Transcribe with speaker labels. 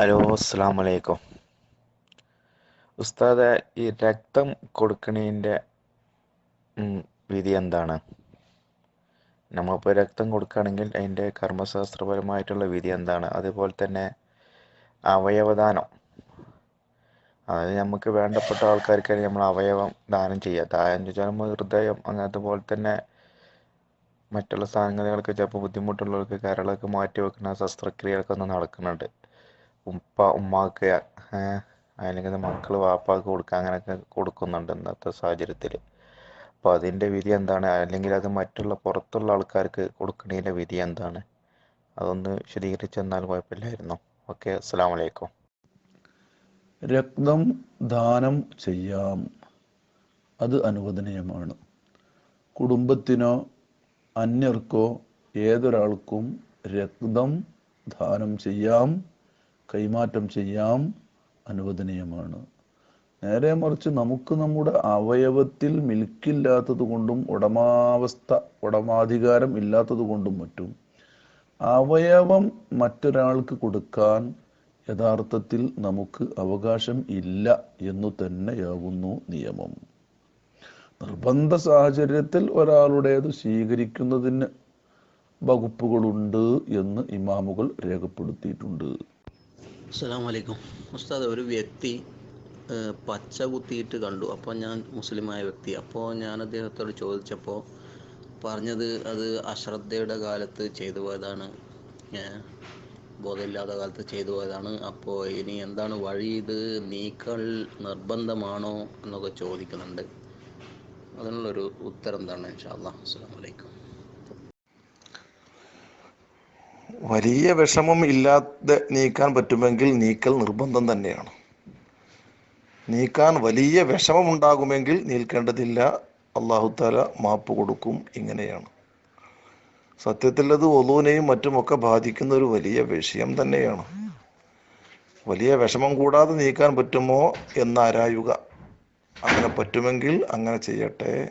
Speaker 1: Hello അസ്സാം വലൈക്കും ഉസ്താദ് ഈ രക്തം കൊടുക്കണതിന്റെ വിധി എന്താണ്? നമ്മളിപ്പോൾ രക്തം കൊടുക്കുകയാണെങ്കിൽ അതിന്റെ കർമ്മശാസ്ത്രപരമായിട്ടുള്ള വിധി എന്താണ്? അതുപോലെ തന്നെ അവയവദാനം. അതായത് നമുക്ക് വേണ്ടപ്പെട്ട ആൾക്കാർക്ക് നമ്മൾ അവയവം ദാനം ചെയ്യുക. ദാനം ചോദിച്ചാൽ നമ്മൾ ഹൃദയം അങ്ങനത്തെ പോലെ തന്നെ മറ്റുള്ള സാധനങ്ങൾക്ക് ചിലപ്പോൾ ബുദ്ധിമുട്ടുള്ളവർക്ക് കരളൊക്കെ മാറ്റി വെക്കുന്ന ശസ്ത്രക്രിയകളൊക്കെ ഒന്ന് നടക്കുന്നുണ്ട്. ഉപ്പ ഉമ്മാക്ക് അല്ലെങ്കിൽ മക്കൾ വാപ്പാക്ക് കൊടുക്കുക അങ്ങനെയൊക്കെ കൊടുക്കുന്നുണ്ട് ഇന്നത്തെ സാഹചര്യത്തിൽ അപ്പോൾ അതിന്റെ വിധി എന്താണ്? അല്ലെങ്കിൽ അത് മറ്റുള്ള പുറത്തുള്ള ആൾക്കാർക്ക് കൊടുക്കുന്നതിന്റെ വിധി എന്താണ്? അതൊന്ന് വിശദീകരിച്ച് തന്നാൽ കുഴപ്പമില്ലായിരുന്നു. ഓക്കെ അസ്സാം വലൈക്കും
Speaker 2: രക്തം ദാനം ചെയ്യാം. അത് അനുവദനീയമാണ്. കുടുംബത്തിനോ അന്യർക്കോ ഏതൊരാൾക്കും രക്തം ദാനം ചെയ്യാം. കൈമാറ്റം ചെയ്യാം അനുവദനീയമാണ്. നേരെ മറിച്ച് നമുക്ക് നമ്മുടെ അവയവത്തിൽ മിൽക്കില്ലാത്തത് കൊണ്ടും ഉടമാവസ്ഥ ഉടമാധികാരം ഇല്ലാത്തത് കൊണ്ടും മറ്റും അവയവം മറ്റൊരാൾക്ക് കൊടുക്കാൻ യഥാർത്ഥത്തിൽ നമുക്ക് അവകാശം ഇല്ല എന്നു തന്നെയാകുന്നു നിയമം. നിർബന്ധ സാഹചര്യത്തിൽ ഒരാളുടേത് സ്വീകരിക്കുന്നതിന് വകുപ്പുകളുണ്ട് എന്ന് ഇമാമുകൾ രേഖപ്പെടുത്തിയിട്ടുണ്ട്.
Speaker 3: അസ്സാം വലൈക്കും ഉസ്താദ് ഒരു വ്യക്തി പച്ച കുത്തിയിട്ട് കണ്ടു. അപ്പോൾ ഞാൻ മുസ്ലിമായ വ്യക്തി. അപ്പോൾ ഞാൻ അദ്ദേഹത്തോട് ചോദിച്ചപ്പോൾ പറഞ്ഞത് അത് അശ്രദ്ധയുടെ കാലത്ത് ചെയ്തു പോയതാണ്. ബോധമില്ലാത്ത കാലത്ത് ചെയ്തു പോയതാണ്. അപ്പോൾ ഇനി എന്താണ് വഴി? ഇത് നീക്കൽ നിർബന്ധമാണോ എന്നൊക്കെ ചോദിക്കുന്നുണ്ട്. അതിനുള്ളൊരു ഉത്തരം എന്താണ്? ഇൻഷാ ഇൻഷാല്ലാ അസ്സാം വലൈക്കും
Speaker 4: വലിയ വിഷമം ഇല്ലാതെ നീക്കാൻ പറ്റുമെങ്കിൽ നീക്കൽ നിർബന്ധം തന്നെയാണ്. നീക്കാൻ വലിയ വിഷമം ഉണ്ടാകുമെങ്കിൽ നീൽക്കേണ്ടതില്ല. അള്ളാഹുത്താല മാപ്പ് കൊടുക്കും. ഇങ്ങനെയാണ്. സത്യത്തിൽ അത് ഒലൂനെയും മറ്റുമൊക്കെ ബാധിക്കുന്ന ഒരു വലിയ വിഷയം തന്നെയാണ്. വലിയ വിഷമം കൂടാതെ നീക്കാൻ പറ്റുമോ എന്നാരായുക അങ്ങനെ പറ്റുമെങ്കിൽ അങ്ങനെ ചെയ്യട്ടെ.